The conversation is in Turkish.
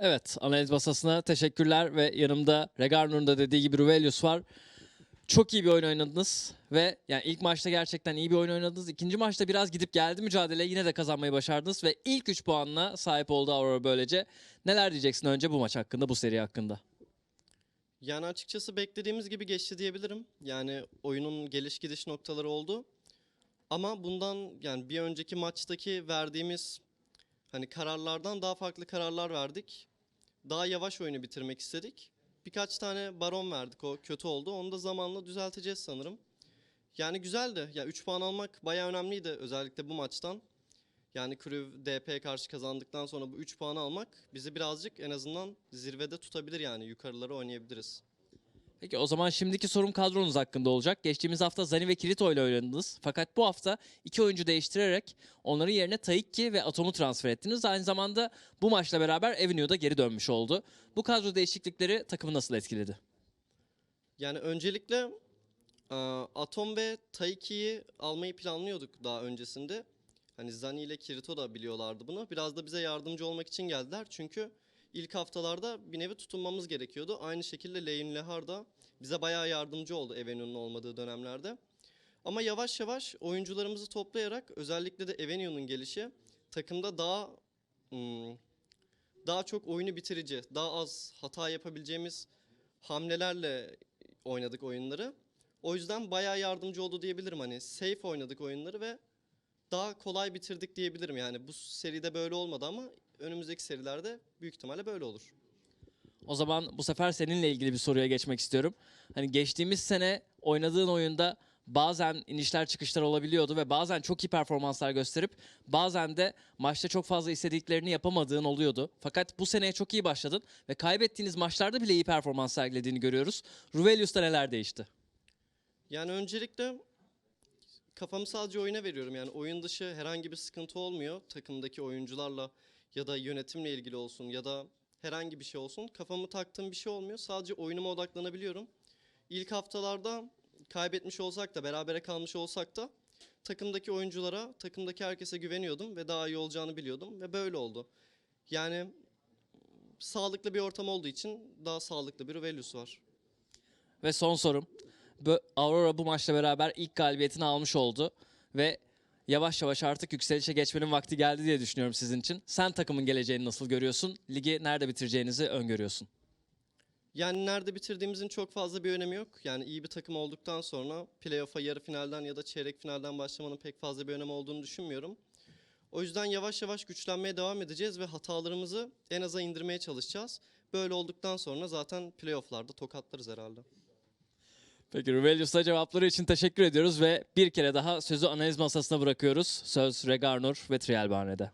Evet, analiz masasına teşekkürler ve yanımda Regarnur'un da dediği gibi Ruvelius var. Çok iyi bir oyun oynadınız ve yani ilk maçta gerçekten iyi bir oyun oynadınız. İkinci maçta biraz gidip geldi mücadele yine de kazanmayı başardınız ve ilk 3 puanla sahip oldu Aurora böylece. Neler diyeceksin önce bu maç hakkında, bu seri hakkında? Yani açıkçası beklediğimiz gibi geçti diyebilirim. Yani oyunun geliş gidiş noktaları oldu. Ama bundan yani bir önceki maçtaki verdiğimiz hani kararlardan daha farklı kararlar verdik. Daha yavaş oyunu bitirmek istedik. Birkaç tane baron verdik o kötü oldu. Onu da zamanla düzelteceğiz sanırım. Yani güzeldi. Ya 3 puan almak bayağı önemliydi özellikle bu maçtan. Yani Crew DP karşı kazandıktan sonra bu 3 puanı almak bizi birazcık en azından zirvede tutabilir yani yukarılara oynayabiliriz. Peki o zaman şimdiki sorum kadronuz hakkında olacak. Geçtiğimiz hafta Zani ve Kirito ile oynadınız. Fakat bu hafta iki oyuncu değiştirerek onların yerine Taiki ve Atom'u transfer ettiniz. Aynı zamanda bu maçla beraber Avenue'da geri dönmüş oldu. Bu kadro değişiklikleri takımı nasıl etkiledi? Yani öncelikle e, Atom ve Taiki'yi almayı planlıyorduk daha öncesinde. Hani Zani ile Kirito da biliyorlardı bunu. Biraz da bize yardımcı olmak için geldiler. Çünkü ilk haftalarda bir nevi tutunmamız gerekiyordu. Aynı şekilde Lane Lehar da bize bayağı yardımcı oldu Avenue'nun olmadığı dönemlerde. Ama yavaş yavaş oyuncularımızı toplayarak özellikle de Avenue'nun gelişi takımda daha hmm, daha çok oyunu bitirici, daha az hata yapabileceğimiz hamlelerle oynadık oyunları. O yüzden bayağı yardımcı oldu diyebilirim. Hani safe oynadık oyunları ve daha kolay bitirdik diyebilirim. Yani bu seride böyle olmadı ama önümüzdeki serilerde büyük ihtimalle böyle olur. O zaman bu sefer seninle ilgili bir soruya geçmek istiyorum. Hani geçtiğimiz sene oynadığın oyunda bazen inişler çıkışlar olabiliyordu ve bazen çok iyi performanslar gösterip bazen de maçta çok fazla istediklerini yapamadığın oluyordu. Fakat bu seneye çok iyi başladın ve kaybettiğiniz maçlarda bile iyi performans sergilediğini görüyoruz. Ruvelius'ta neler değişti? Yani öncelikle kafamı sadece oyuna veriyorum. Yani oyun dışı herhangi bir sıkıntı olmuyor. Takımdaki oyuncularla ya da yönetimle ilgili olsun ya da herhangi bir şey olsun. Kafamı taktığım bir şey olmuyor. Sadece oyunuma odaklanabiliyorum. İlk haftalarda kaybetmiş olsak da berabere kalmış olsak da takımdaki oyunculara, takımdaki herkese güveniyordum ve daha iyi olacağını biliyordum ve böyle oldu. Yani sağlıklı bir ortam olduğu için daha sağlıklı bir Ruvelius var. Ve son sorum. Aurora bu maçla beraber ilk galibiyetini almış oldu ve yavaş yavaş artık yükselişe geçmenin vakti geldi diye düşünüyorum sizin için. Sen takımın geleceğini nasıl görüyorsun? Ligi nerede bitireceğinizi öngörüyorsun? Yani nerede bitirdiğimizin çok fazla bir önemi yok. Yani iyi bir takım olduktan sonra playoff'a yarı finalden ya da çeyrek finalden başlamanın pek fazla bir önemi olduğunu düşünmüyorum. O yüzden yavaş yavaş güçlenmeye devam edeceğiz ve hatalarımızı en aza indirmeye çalışacağız. Böyle olduktan sonra zaten playoff'larda tokatlarız herhalde. Peki Ruvelius'a cevapları için teşekkür ediyoruz ve bir kere daha sözü analiz masasına bırakıyoruz. Söz Regarnur ve Trial Barne'de.